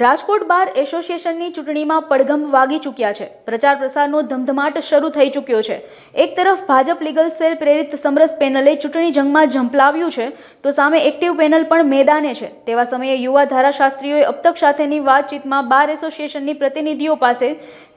રાજકોટ બાર એસોસિએશનની ચૂંટણીમાં પડઘમ વાગી ચૂક્યા છે. પ્રચાર પ્રસારનો ધમધમાટ શરૂ થઈ ચૂક્યો છે. એક તરફ ભાજપ લીગલ સેલ પ્રેરિત સમરસ પેનલે ચૂંટણી જંગમાં ઝંપલાવ્યું છે, તો સામે એક્ટિવ પેનલ પણ મેદાને છે. તેવા સમયે યુવા ધારાશાસ્ત્રીઓએ અબતક સાથેની વાતચીતમાં બાર એસોસિએશનની પ્રતિનિધિઓ પાસે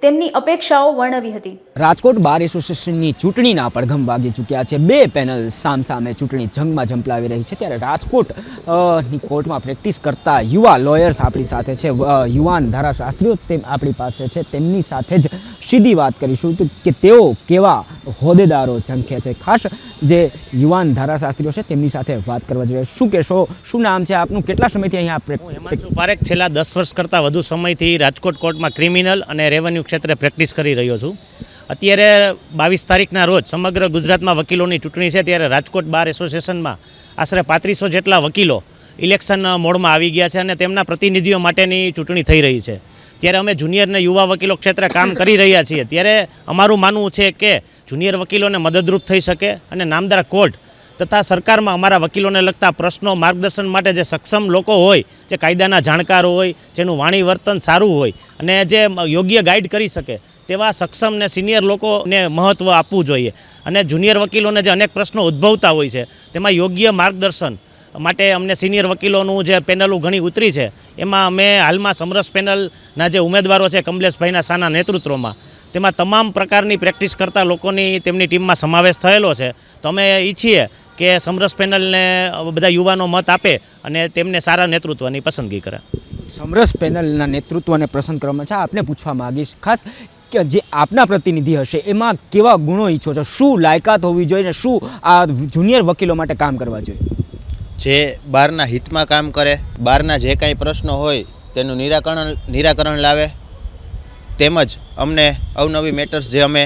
તેમની અપેક્ષાઓ વર્ણવી હતી. રાજકોટ બાર એસોસિએશનની ચૂંટણીના પડઘમ વાગી ચૂક્યા છે. બે પેનલ સામસામે ચૂંટણી જંગમાં ઝંપલાવી રહી છે. ત્યારે રાજકોટની કોર્ટમાં પ્રેક્ટિસ કરતા યુવા લોયર્સ આપણી સાથે છે. યુવાન ધારાશાસ્ત્રીઓ તેમ આપણી પાસે છે. તેમની સાથે જ સીધી વાત કરીશું કે તેઓ કેવા હોદ્દેદારો ઝંખે છે. ખાસ જે યુવાન ધારાશાસ્ત્રીઓ છે તેમની સાથે વાત કરવા જોઈએ શું કહેશો? શું નામ છે આપનું? કેટલા સમયથી અહીંયા પ્રેક્ટિસ પારેખ છેલ્લા દસ વર્ષ કરતાં વધુ સમયથી રાજકોટ કોર્ટમાં ક્રિમિનલ અને રેવન્યુ ક્ષેત્રે પ્રેક્ટિસ કરી રહ્યો છું. અત્યારે બાવીસ તારીખના રોજ સમગ્ર ગુજરાતમાં વકીલોની ચૂંટણી છે. ત્યારે રાજકોટ બાર એસોસિએશનમાં આશરે પાંત્રીસો જેટલા વકીલો ઇલેક્શન મોડમાં આવી ગયા છે અને તેમના પ્રતિનિધિઓ માટેની ચૂંટણી થઈ રહી છે. ત્યારે અમે જુનિયર અને યુવા વકીલો ક્ષેત્રે કામ કરી રહ્યા છીએ. ત્યારે અમારું માનવું છે કે જુનિયર વકીલોને મદદરૂપ થઈ શકે અને નામદાર કોર્ટ તથા સરકારમાં અમારા વકીલોને લગતા પ્રશ્નો માર્ગદર્શન માટે જે સક્ષમ લોકો હોય, જે કાયદાના જાણકાર હોય, જેનું વાણી વર્તન સારું હોય અને જે યોગ્ય ગાઈડ કરી શકે તેવા સક્ષમ ને સિનિયર લોકોને મહત્ત્વ આપવું જોઈએ. અને જુનિયર વકીલોને જે અનેક પ્રશ્નો ઉદ્ભવતા હોય છે, તેમાં યોગ્ય માર્ગદર્શન માટે અમને સિનિયર વકીલોનું જે પેનલો ઘણી ઉતરી છે, એમાં અમે હાલમાં સમરસ પેનલના જે ઉમેદવારો છે કમલેશભાઈના સાના નેતૃત્વમાં, તેમાં તમામ પ્રકારની પ્રેક્ટિસ કરતા લોકોની તેમની ટીમમાં સમાવેશ થયેલો છે. તો અમે ઈચ્છીએ કે સમરસ પેનલને બધા યુવાનો મત આપે અને તેમને સારા નેતૃત્વની પસંદગી કરે. સમરસ પેનલના નેતૃત્વને પસંદ કરવામાં છે આપને પૂછવા માંગીશ, ખાસ કે જે આપના પ્રતિનિધિ હશે, એમાં કેવા ગુણો ઈચ્છો છો? શું લાયકાત હોવી જોઈએ ને શું આ જુનિયર વકીલો માટે કામ કરવા જોઈએ? જે બહારના હિતમાં કામ કરે બહારના જે કાંઈ પ્રશ્નો હોય તેનું નિરાકરણ નિરાકરણ લાવે. તેમજ અમને અવનવી મેટર્સ જે અમે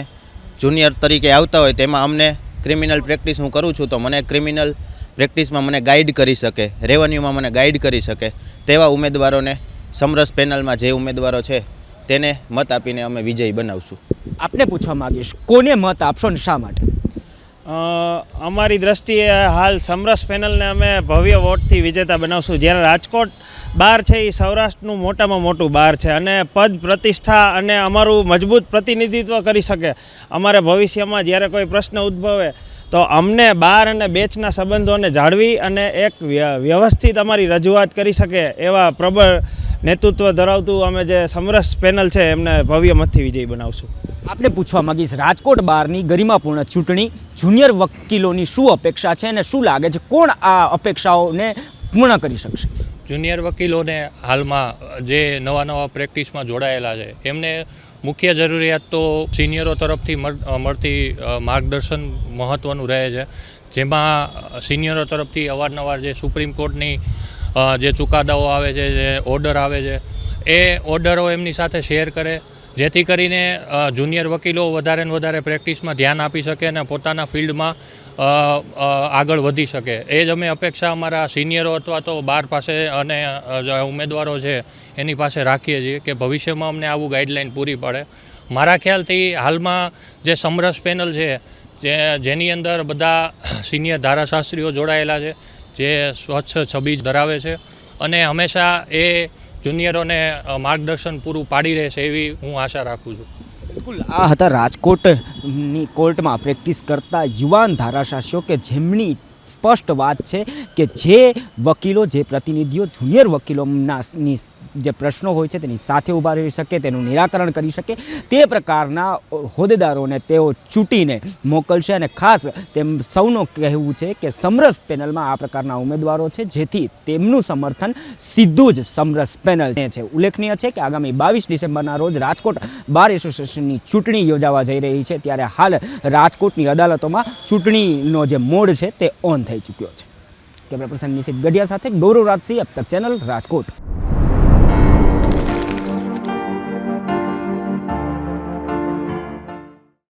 જુનિયર તરીકે આવતા હોય તેમાં અમને ક્રિમિનલ પ્રેક્ટિસ હું કરું છું તો મને ક્રિમિનલ પ્રેક્ટિસમાં મને ગાઈડ કરી શકે રેવન્યુમાં મને ગાઈડ કરી શકે. તેવા ઉમેદવારોને સમરસ પેનલમાં જે ઉમેદવારો છે તેને મત આપીને અમે વિજયી બનાવશું. આપને પૂછવા માગીશ, કોને મત આપશો ને શા માટે? અમારી દ્રષ્ટિએ હાલ સમરસ પેનલને અમે ભવ્ય વોટથી વિજેતા બનાવશું. જ્યારે રાજકોટ બાર છે એ સૌરાષ્ટ્રનું મોટામાં મોટું બાર છે અને પદ પ્રતિષ્ઠા અને અમારું મજબૂત પ્રતિનિધિત્વ કરી શકે. અમારે ભવિષ્યમાં જ્યારે કોઈ પ્રશ્ન ઉદ્ભવે, તો અમને બાર અને બેચના સંબંધોને જાળવી અને એક વ્ય- વ્યવસ્થિત અમારી રજૂઆત કરી શકે એવા પ્રબળ નેતૃત્વ ધરાવતું અમે જે સમરસ પેનલ છે એમને ભવ્ય મતથી વિજય બનાવશું. આપને પૂછવા માંગીશ રાજકોટ બારની ગરિમાપૂર્ણ ચૂંટણી જુનિયર વકીલોની શું અપેક્ષા છે અને શું લાગે છે? કોણ આ અપેક્ષાઓને પૂર્ણ કરી શકશે? જુનિયર વકીલોને હાલમાં જે નવા નવા પ્રેક્ટિસમાં જોડાયેલા છે એમને મુખ્ય જરૂરિયાત તો સિનિયરો તરફથી મળતી માર્ગદર્શન મહત્ત્વનું રહે છે. જેમાં સિનિયરો તરફથી અવારનવાર જે સુપ્રીમ કોર્ટની જે ચુકાદાઓ આવે છે, જે ઓર્ડર આવે છે, એ ઓર્ડરો એમની સાથે શેર કરે, જેથી કરીને જુનિયર વકીલો વધારે ને વધારે પ્રેક્ટિસમાં ધ્યાન આપી શકે અને પોતાના ફિલ્ડમાં આગળ વધી શકે. એ જ અમે અપેક્ષા અમારા સિનિયરો અથવા તો બાર પાસે અને ઉમેદવારો છે, એની પાસે રાખીએ છીએ કે ભવિષ્યમાં અમને આવું ગાઈડલાઇન પૂરી પડે. મારા ખ્યાલથી હાલમાં જે સમરસ પેનલ છે, જે, જેની અંદર બધા સિનિયર ધારાશાસ્ત્રીઓ જોડાયેલા છે જે સ્વચ્છ છબી ધરાવે છે અને હંમેશા એ જુનિયરોને માર્ગદર્શન પૂરું પાડી રહેશે એવી હું આશા રાખું છું. બિલકુલ, આ હતા રાજકોટની કોર્ટમાં પ્રેક્ટિસ કરતા યુવાન ધારાશાસ્યો કે જેમની સ્પષ્ટ વાત છે કે જે વકીલો, જે પ્રતિનિધિઓ, જુનિયર વકીલોના જે પ્રશ્નો હોય છે તેની સાથે ઊભા રહી શકે, તેનું નિરાકરણ કરી શકે, તે પ્રકારના હોદ્દેદારોને તેઓ ચૂંટીને મોકલશે અને ખાસ તેમ સૌનું કહેવું છે કે સમરસ પેનલમાં આ પ્રકારના ઉમેદવારો છે, જેથી તેમનું સમર્થન સીધું જ સમરસ પેનલ છે. ઉલ્લેખનીય છે કે આગામી બાવીસ ડિસેમ્બરના રોજ રાજકોટ બાર એસોસિએશનની ચૂંટણી યોજાવા જઈ રહી છે, ત્યારે હાલ રાજકોટની અદાલતોમાં ચૂંટણીનો જે મોડ છે તે ઓન થઈ ચૂક્યો છે. કેમેરા પર્સન નિશિત ગઢિયા સાથે ગૌરવ રાજસિંહ, અબ તક ચેનલ રાજકોટ.